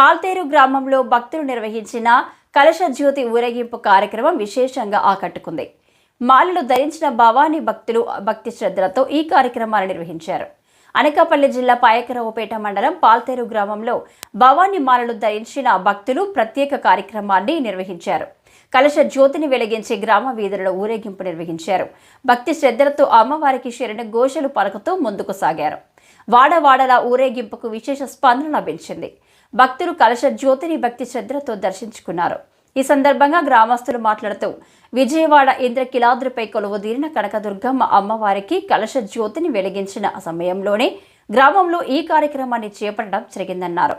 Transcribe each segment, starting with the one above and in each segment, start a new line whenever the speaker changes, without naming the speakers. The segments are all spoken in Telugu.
పాల్తేరు గ్రామంలో భక్తులు నిర్వహించిన కలశ జ్యోతి ఊరేగింపు కార్యక్రమం విశేషంగా ఆకట్టుకుంది. మాలలు ధరించిన భవానీ భక్తులు భక్తి శ్రద్ధలతో ఈ కార్యక్రమాన్ని నిర్వహించారు. అనకాపల్లి జిల్లా పాయకరావుపేట మండలం పాల్తేరు గ్రామంలో భవానీ మాలలు ధరించిన భక్తులు ప్రత్యేక కార్యక్రమాన్ని నిర్వహించారు. కలశ జ్యోతిని వెలిగించి గ్రామ వీధులలో ఊరేగింపు నిర్వహించారు. భక్తి శ్రద్ధలతో అమ్మవారికి శరణ ఘోషలు పలుకుతూ ముందుకు సాగారు. వాడవాడల ఊరేగింపుకు విశేష స్పందన లభించింది. భక్తులు కలశ జ్యోతిని భక్తి శ్రద్ధలతో దర్శించుకున్నారు. ఈ సందర్భంగా గ్రామస్తులు మాట్లాడుతూ విజయవాడ ఇంద్రకిలాద్రిపై కొలువుదీరిన కనకదుర్గమ్మ అమ్మవారికి కలశ జ్యోతిని వెలిగించిన సమయంలోనే గ్రామంలో ఈ కార్యక్రమాన్ని చేపట్టడం జరిగిందన్నారు.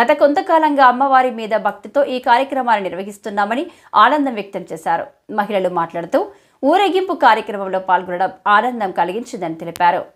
గత కొంతకాలంగా అమ్మవారి మీద భక్తితో ఈ కార్యక్రమాన్ని నిర్వహిస్తున్నామని ఆనందం వ్యక్తం చేశారు. మహిళలు మాట్లాడుతూ ఊరేగింపు కార్యక్రమంలో పాల్గొనడం ఆనందం కలిగించిందని తెలిపారు.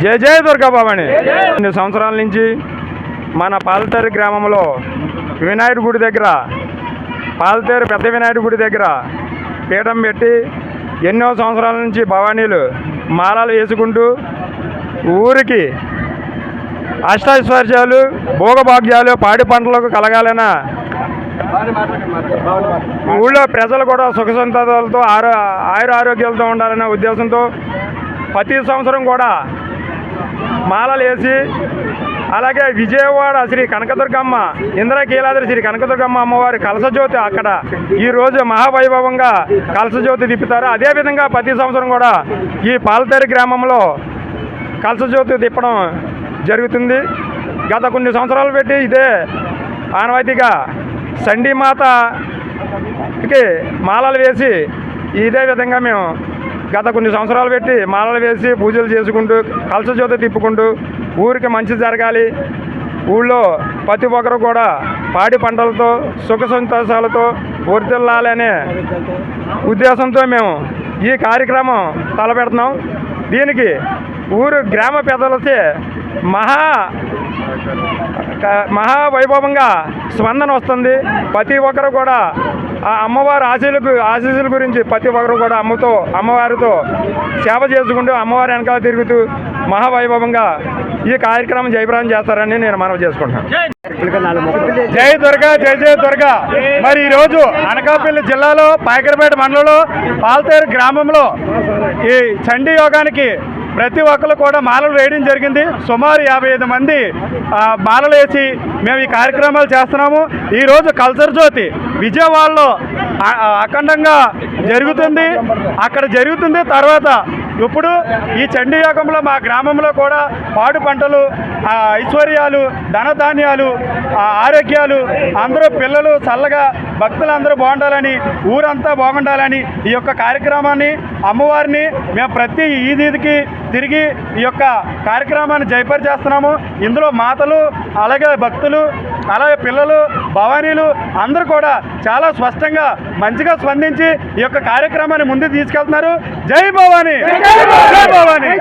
జయ జయ దుర్గా భవాని. కొన్ని సంవత్సరాల నుంచి మన పాలతేరు గ్రామంలో వినాయకుడి గుడి దగ్గర పాలతేరు పెద్ద వినాయకుడి గుడి దగ్గర పీఠం పెట్టి ఎన్నో సంవత్సరాల నుంచి భవానీలు మాలలు వేసుకుంటూ ఊరికి అష్టైశ్వర్యాలు భోగభాగ్యాలు పాడి పంటలకు కలగాలన్న ఊళ్ళో ప్రజలు కూడా సుఖ సంతోషాలతో ఆరో ఆయుర ఆరోగ్యాలతో ఉండాలనే ఉద్దేశంతో ప్రతి సంవత్సరం కూడా మాలలు వేసి అలాగే విజయవాడ శ్రీ కనకదుర్గమ్మ ఇంద్రకీలాద్రి శ్రీ కనకదుర్గమ్మ అమ్మవారి కలసజ్యోతి అక్కడ ఈ రోజు మహావైభవంగా కలసజ్యోతి తిప్పుతారు. అదేవిధంగా ప్రతి సంవత్సరం కూడా ఈ పాలతేరు గ్రామంలో కలసజ్యోతి తిప్పడం జరుగుతుంది. గత కొన్ని సంవత్సరాలు పెట్టి ఇదే ఆనవాయితీగా సండీ మాతకి మాలలు వేసి ఇదే విధంగా మేము గత కొన్ని సంవత్సరాలు పెట్టి మాలలు వేసి పూజలు చేసుకుంటూ కలసజోత తిప్పుకుంటూ ఊరికి మంచి జరగాలి. ఊళ్ళో ప్రతి ఒక్కరు కూడా పాడి పంటలతో సుఖ సంతోషాలతో వర్తిల్లాలనే ఉద్దేశంతో మేము ఈ కార్యక్రమం తలపెడుతున్నాం. దీనికి ఊరు గ్రామ పెద్దలచే మహా మహావైభవంగా స్పందన వస్తుంది. ప్రతి ఒక్కరు కూడా ఆ అమ్మవారి ఆశీలకు ఆశీస్సుల గురించి ప్రతి ఒక్కరు కూడా అమ్మతో అమ్మవారితో సేవ చేసుకుంటూ అమ్మవారి వెనకాల తిరుగుతూ మహావైభవంగా ఈ కార్యక్రమం జయప్రదం చేస్తారని నేను మనవి చేసుకుంటున్నాను. జై దుర్గా జై జై దుర్గా. మరి ఈరోజు అనకాపల్లి జిల్లాలో పాయకరపేట మండలంలో పాల్తేరు గ్రామంలో ఈ చండీ యోగానికి ప్రతి ఒక్కరు కూడా మాలలు వేయడం జరిగింది. సుమారు యాభై ఐదు మంది మాలలు వేసి మేము ఈ కార్యక్రమాలు చేస్తున్నాము. ఈరోజు కల్చర్ జ్యోతి విజయవాడలో అఖండంగా జరుగుతుంది. అక్కడ జరుగుతుంది. తర్వాత ఇప్పుడు ఈ చండీయోగంలో మా గ్రామంలో కూడా పాడు పంటలు ఐశ్వర్యాలు ధనధాన్యాలు ఆరోగ్యాలు అందరూ పిల్లలు చల్లగా భక్తులందరూ బాగుండాలని ఊరంతా బాగుండాలని ఈ యొక్క కార్యక్రమాన్ని అమ్మవారిని మేము ప్రతి ఈదికి తిరిగి ఈ యొక్క కార్యక్రమాన్ని జయపరి చేస్తున్నాము ఇందులో మాతలు అలాగే భక్తులు అలాగే పిల్లలు భవానీలు అందరూ కూడా చాలా స్పష్టంగా మంచిగా స్పందించి ఈ యొక్క కార్యక్రమాన్ని ముందు తీసుకెళ్తున్నారు. జై భవానీ! జై భవానీ!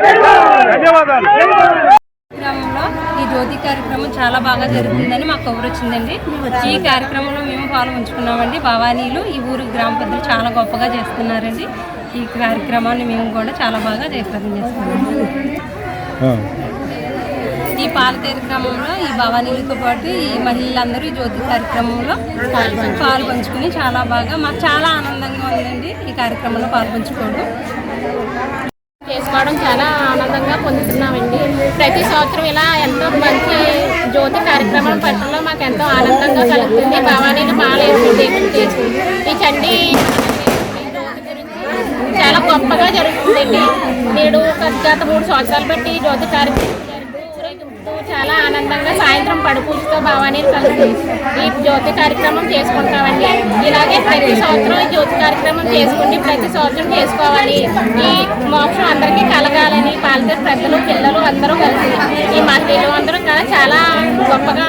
ధన్యవాదాలు!
జ్యోతి కార్యక్రమం చాలా బాగా జరుగుతుందని మాకు కబురు వచ్చిందండి. ఈ కార్యక్రమంలో మేము పాల్గొంచుకున్నామండి భవానీలు ఈ ఊరు గ్రామ పెద్దలు చాలా గొప్పగా చేస్తున్నారండి. ఈ కార్యక్రమాన్ని మేము కూడా చాలా బాగా జయప్రదం చేస్తున్నాము ఈ పాల కార్యక్రమంలో ఈ భవానీలతో పాటు ఈ మహిళలందరూ ఈ జ్యోతి కార్యక్రమంలో పాల్పంచుకుని చాలా బాగా మాకు చాలా ఆనందంగా ఉందండి ఈ కార్యక్రమంలో పాల్పంచుకోవడం
కేశవ చాలా ఆనందంగా పొందుతున్నామండి. ప్రతి సంవత్సరం ఇలా ఎంతో మంచి జ్యోతి కార్యక్రమం పట్టడంలో మాకు ఎంతో ఆనందంగా కలుగుతుంది. భవానీని మాల దీక్ష చేసి ఈ చండీ చాలా గొప్పగా జరుగుతుందండి. నేడు గత మూడు సంవత్సరాలు బట్టి జ్యోతి కార్యక్రమం చాలా ఆనందంగా సాయంత్రం పడుపూజతో భవానీ కలిసి ఈ జ్యోతి కార్యక్రమం చేసుకుంటామండి. ఇలాగే ప్రతి సంవత్సరం ఈ జ్యోతి కార్యక్రమం చేసుకుని ప్రతి సంవత్సరం చేసుకోవాలి. ఈ మోక్షం అందరికీ కలగాలని పాలితే పెద్దలు పిల్లలు అందరూ కలిసి ఈ మహిళలు అందరూ కూడా చాలా గొప్పగా